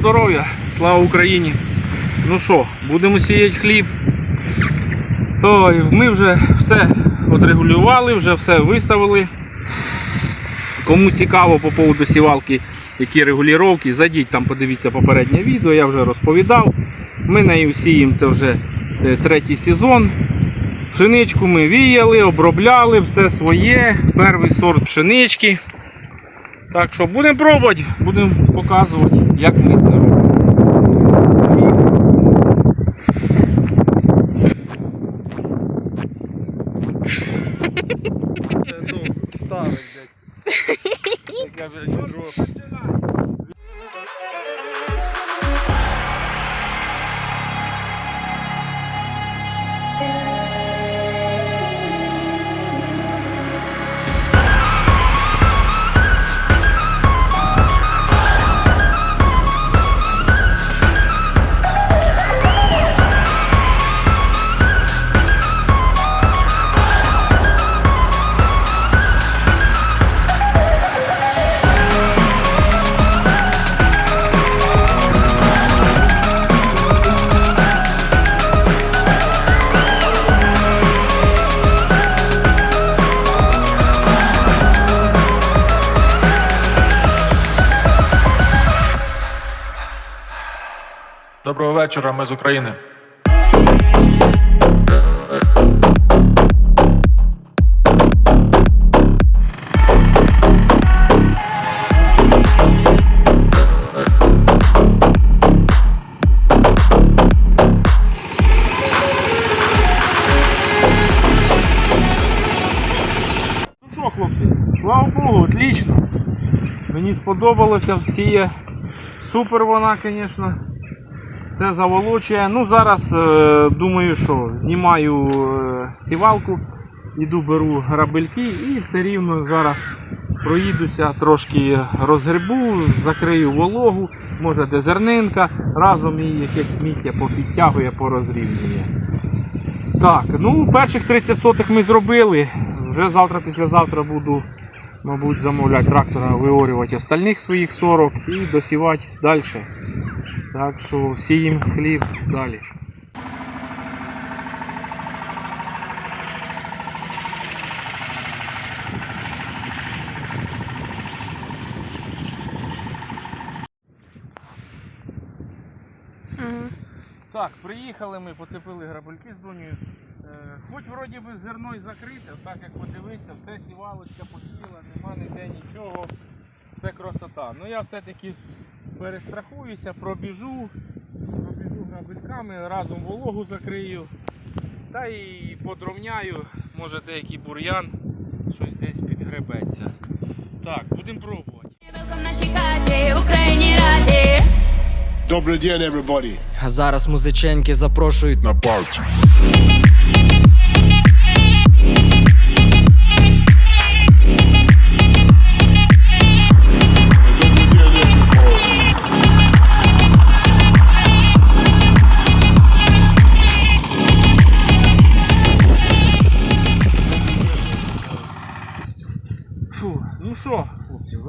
Здоров'я, слава Україні! Ну що, будемо сіяти хліб. Ой, ми вже все отрегулювали, вже все виставили. Кому цікаво по поводу сівалки, які регулювання, зайдіть там, подивіться попереднє відео, я вже розповідав. Ми нею сіємо це вже е, третій сезон. Пшеничку ми віяли, обробляли, все своє. Перший сорт пшенички. Так що будемо пробувати, будемо показувати, як ми це робимо. Ну, ставить, блядь. Каже, відро. Доброго вечора, ми з України. Ну слава Богу, отлично. Мені сподобалося, всіє. Супер вона, звісно. Це заволочує. Ну, зараз е, думаю, що знімаю е, сівалку, іду беру грабельки і все рівно зараз проїдуся, трошки розгребу, закрию вологу, може де зернинка, разом її якесь сміття попідтягує, порозрівнює. Так, ну перших 30 сотих ми зробили. Вже завтра, післязавтра буду, мабуть, замовляти трактора, виорювати остальних своїх 40 і досівати далі. Так що сіємо хліб далі. Так, приїхали ми, поцепили грабельки з донею. Е, хоч вроді би зерно і закрите, так як подивитися, все сівалочка посіла, нема ніде нічого. Це красота. Ну я все-таки перестрахуюся, пробіжу, пробіжу грабельками, разом вологу закрию. Та і подровняю, може деякий бур'ян, щось десь підгребеться. Так, будемо пробувати. Добрий день, everybody. А зараз музиченьки запрошують На парті.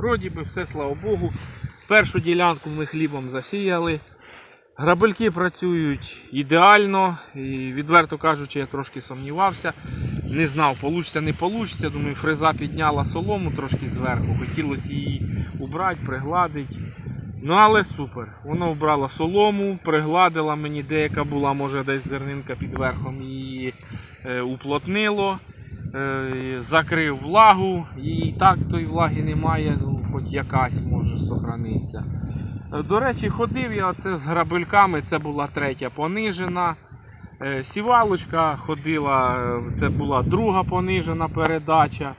Вроді би все, слава Богу. Першу ділянку ми хлібом засіяли. Грабельки працюють ідеально. І відверто кажучи, я трошки сумнівався. Не знав, получиться, не получиться. Думаю, фреза підняла солому трошки зверху. Хотілося її убрати, пригладити. Ну але супер. Воно вбрало солому, пригладила мені деяка була, може десь зернинка під верхом її е, уплотнило. Е, закрив влагу, і так тої влаги немає, хоч якась може сохранитися. Е, До речі, ходив я оце з грабельками, це була третя понижена. Е, Сівалочка ходила, е, це була друга понижена передача.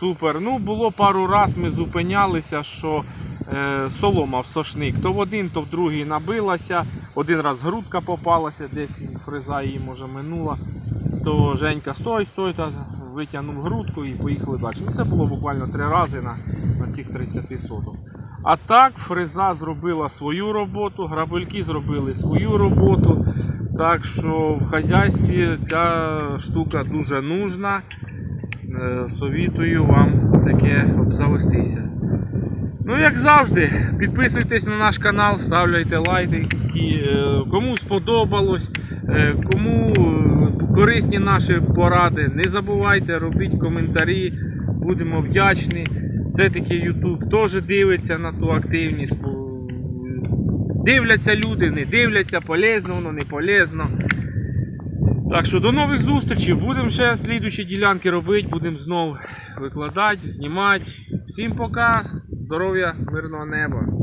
Супер. Ну, було пару раз, ми зупинялися, що е, солома в сошник. То в один, то в другий набилася. Один раз грудка попалася, десь фреза її може минула. То Женька стой, стой, та витягнув грудку і поїхали далі. Ну, це було буквально три рази на, на цих 30 соток. А так фреза зробила свою роботу, грабельки зробили свою роботу. Так що в хазяйстві ця штука дуже нужна. Е, Совітую вам таке обзавестися. Ну, як завжди, підписуйтесь на наш канал, ставляйте лайки. Е, Кому сподобалось, е, кому корисні наші поради, не забувайте, робіть коментарі, будемо вдячні. Все-таки YouTube теж дивиться на ту активність. Дивляться люди, не дивляться, полезно воно, не полезно. Так що до нових зустрічей. Будемо ще слідучі ділянки робити, будемо знов викладати, знімати. Всім пока, здоров'я, мирного неба.